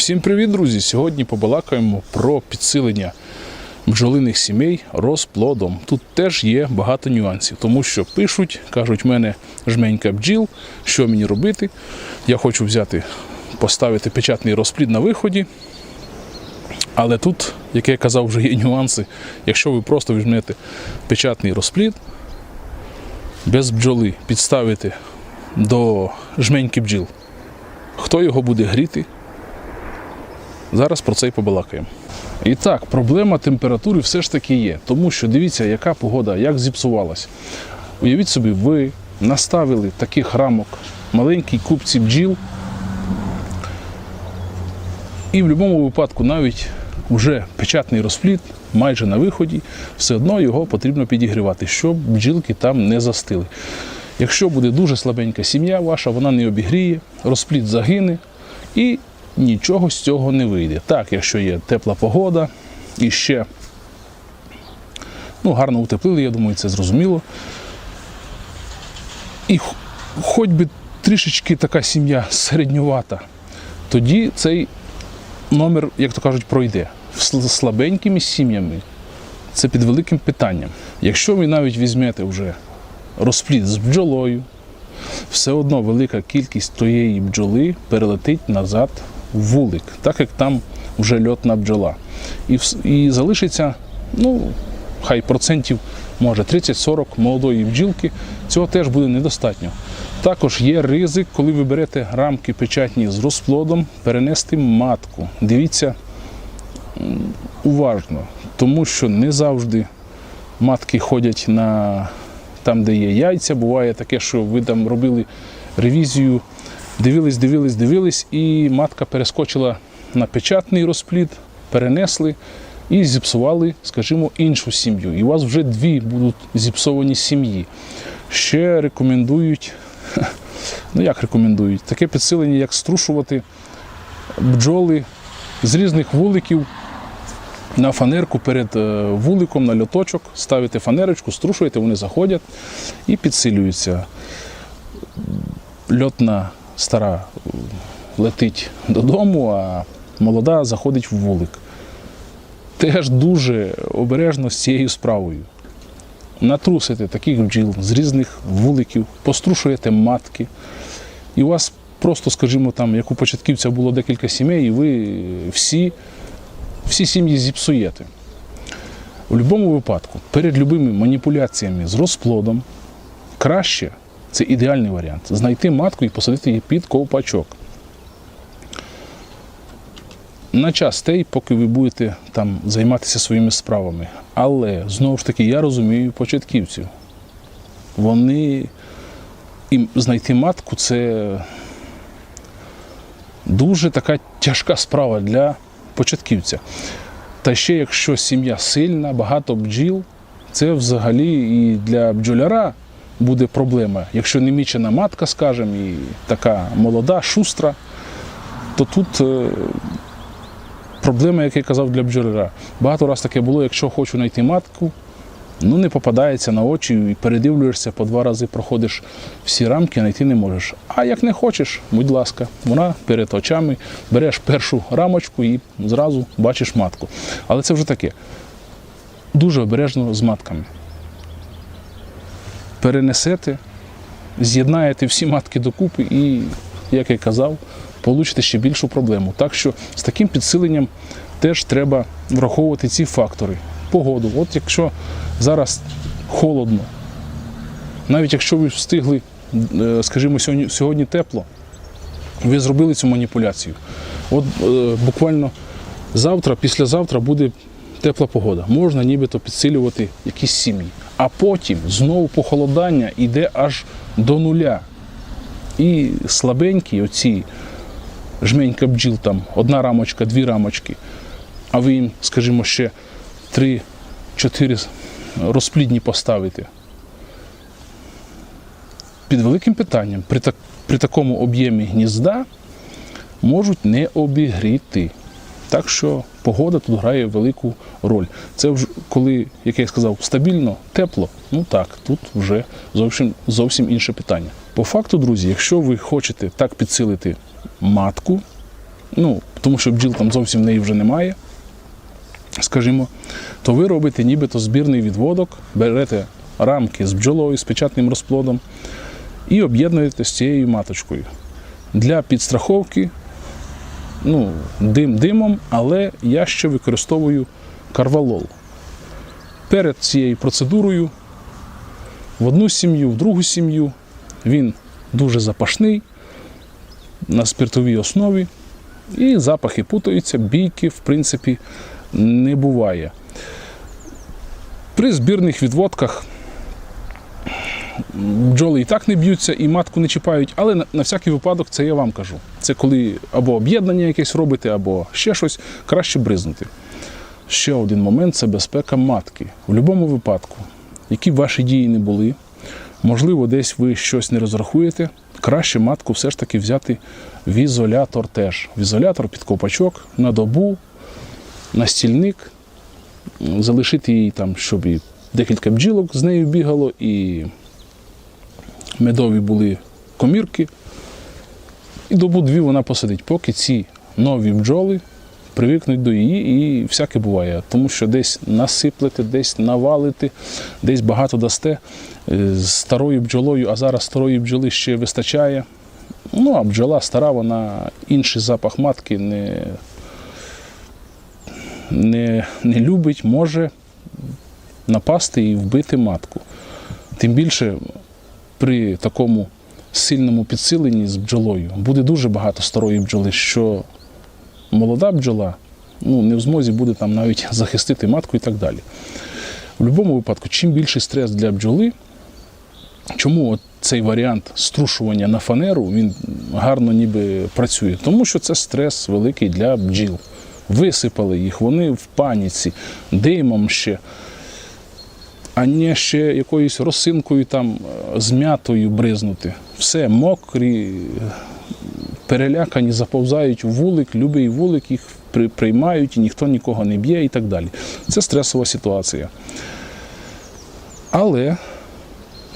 Всім привіт, друзі! Сьогодні побалакаємо про підсилення бджолиних сімей розплодом. Тут теж є багато нюансів, тому що пишуть, кажуть, в мене жменька бджіл, що мені робити. Я хочу взяти, поставити печатний розплід на виході. Але тут, як я казав, вже є нюанси. Якщо ви просто візьмете печатний розплід, без бджоли підставите до жменьки бджіл, хто його буде гріти? Зараз про це й побалакаємо. І так, проблема температури все ж таки є. Тому що дивіться, яка погода, як зіпсувалась. Уявіть собі, ви наставили таких рамок маленькій купці бджіл. І в будь-якому випадку навіть вже печатний розплід майже на виході, все одно його потрібно підігрівати, щоб бджілки там не застили. Якщо буде дуже слабенька сім'я ваша, вона не обігріє, розплід загине і нічого з цього не вийде. Так, якщо є тепла погода і ще ну, гарно утеплили, я думаю, це зрозуміло. І хоч би трішечки така сім'я середньовата, тоді цей номер, як то кажуть, пройде. Слабенькими сім'ями це під великим питанням. Якщо ви навіть візьмете вже розплід з бджолою, все одно велика кількість тієї бджоли перелетить назад вулик, так як там вже льотна бджола. І, і залишиться, ну, хай процентів, може 30-40 молодої бджілки, цього теж буде недостатньо. Також є ризик, коли ви берете рамки печатні з розплодом, перенести матку. Дивіться уважно, тому що не завжди матки ходять на там, де є яйця. Буває таке, що ви там робили ревізію, дивились, дивились, дивились, і матка перескочила на печатний розплід, перенесли і зіпсували, скажімо, іншу сім'ю. І у вас вже дві будуть зіпсовані сім'ї. Ще рекомендують, ну як рекомендують, таке підсилення, як струшувати бджоли з різних вуликів на фанерку перед е, вуликом, на льоточок, ставите фанерочку, струшуєте, вони заходять і підсилюються. Льотна стара летить додому, а молода заходить в вулик. Теж дуже обережно з цією справою. Натрусите таких бджіл з різних вуликів, пострушуєте матки, і у вас просто, скажімо, там, як у початківця було декілька сімей, і ви всі всі сім'ї зіпсуєте. У будь-якому випадку, перед любими маніпуляціями з розплодом, краще, це ідеальний варіант, знайти матку і посадити її під ковпачок. На час той, поки ви будете там займатися своїми справами. Але знову ж таки, я розумію початківців. Вони і знайти матку це дуже така тяжка справа для початківця. Та ще якщо сім'я сильна, багато бджіл, це взагалі і для бджоляра буде проблема. Якщо не мічена матка, скажімо, і така молода, шустра, то тут е, проблема, як я казав, для бджоляра. Багато раз таке було, якщо хочу знайти матку, ну не попадається на очі і передивлюєшся, по два рази проходиш всі рамки, знайти не можеш. А як не хочеш, будь ласка, вона перед очами, береш першу рамочку і зразу бачиш матку. Але це вже таке. Дуже обережно з матками. Перенесете, з'єднаєте всі матки докупи і, як я казав, получите ще більшу проблему. Так що з таким підсиленням теж треба враховувати ці фактори. Погоду. От якщо зараз холодно, навіть якщо ви встигли, е, скажімо, сьогодні, тепло, ви зробили цю маніпуляцію. От е, буквально завтра, післязавтра буде тепла погода. Можна нібито підсилювати якісь сім'ї. А потім знову похолодання йде аж до нуля. І слабенькі оці жменька бджіл, там одна рамочка, дві рамочки, а ви їм, скажімо, ще три-чотири розплідні поставите. Під великим питанням при, так, при такому об'ємі гнізда можуть не обігріти. Так що погода тут грає велику роль. Це вже коли, як я сказав, стабільно, тепло, ну так, тут вже зовсім, зовсім інше питання. По факту, друзі, якщо ви хочете так підсилити матку, ну, тому що бджіл там зовсім в неї вже немає, скажімо, то ви робите нібито збірний відводок, берете рамки з бджолою, з печатним розплодом і об'єднуєте з цією маточкою. Для підстраховки ну, дим димом, але я ще використовую карвалол. Перед цією процедурою в одну сім'ю, в другу сім'ю він дуже запашний на спиртовій основі, і запахи путаються, бійки, в принципі, не буває. При збірних відводках бджоли і так не б'ються, і матку не чіпають, але на, на всякий випадок це я вам кажу. Це коли або об'єднання якесь робите, або ще щось, краще бризнути. Ще один момент це безпека матки. В будь-якому випадку, які б ваші дії не були, можливо, десь ви щось не розрахуєте, краще матку все ж таки взяти в ізолятор теж. В ізолятор під ковпачок на добу, на стільник, залишити її там, щоб і декілька бджілок з нею бігало, і медові були комірки. І добу дві вона посидить, поки ці нові бджоли привикнуть до її, і всяке буває. Тому що десь насиплете, десь навалите, десь багато дасте е, з старою бджолою, а зараз старої бджоли ще вистачає. Ну, а бджола стара, вона інший запах матки не, не, не любить, може напасти і вбити матку. Тим більше при такому сильному підсиленні з бджолою буде дуже багато старої бджоли, що молода бджола ну, не в змозі буде там навіть захистити матку і так далі. В будь-якому випадку, чим більший стрес для бджоли, чому от цей варіант струшування на фанеру він гарно ніби працює? Тому що це стрес великий для бджіл. Висипали їх, вони в паніці, димом ще, а не ще якоюсь росинкою там е, з м'ятою бризнути. Все мокрі, перелякані, заповзають у вулик, любий вулик їх приймають, і ніхто нікого не б'є і так далі. Це стресова ситуація. Але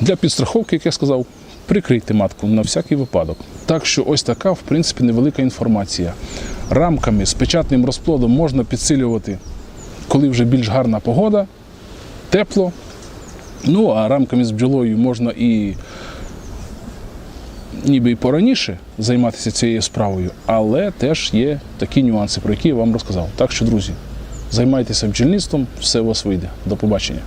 для підстраховки, як я сказав, прикрийте матку на всякий випадок. Так що ось така, в принципі, невелика інформація. Рамками з печатним розплодом можна підсилювати, коли вже більш гарна погода, тепло. Ну, а рамками з бджолою можна і ніби і пораніше займатися цією справою, але теж є такі нюанси, про які я вам розказав. Так що, друзі, займайтеся бджільництвом, все у вас вийде. До побачення.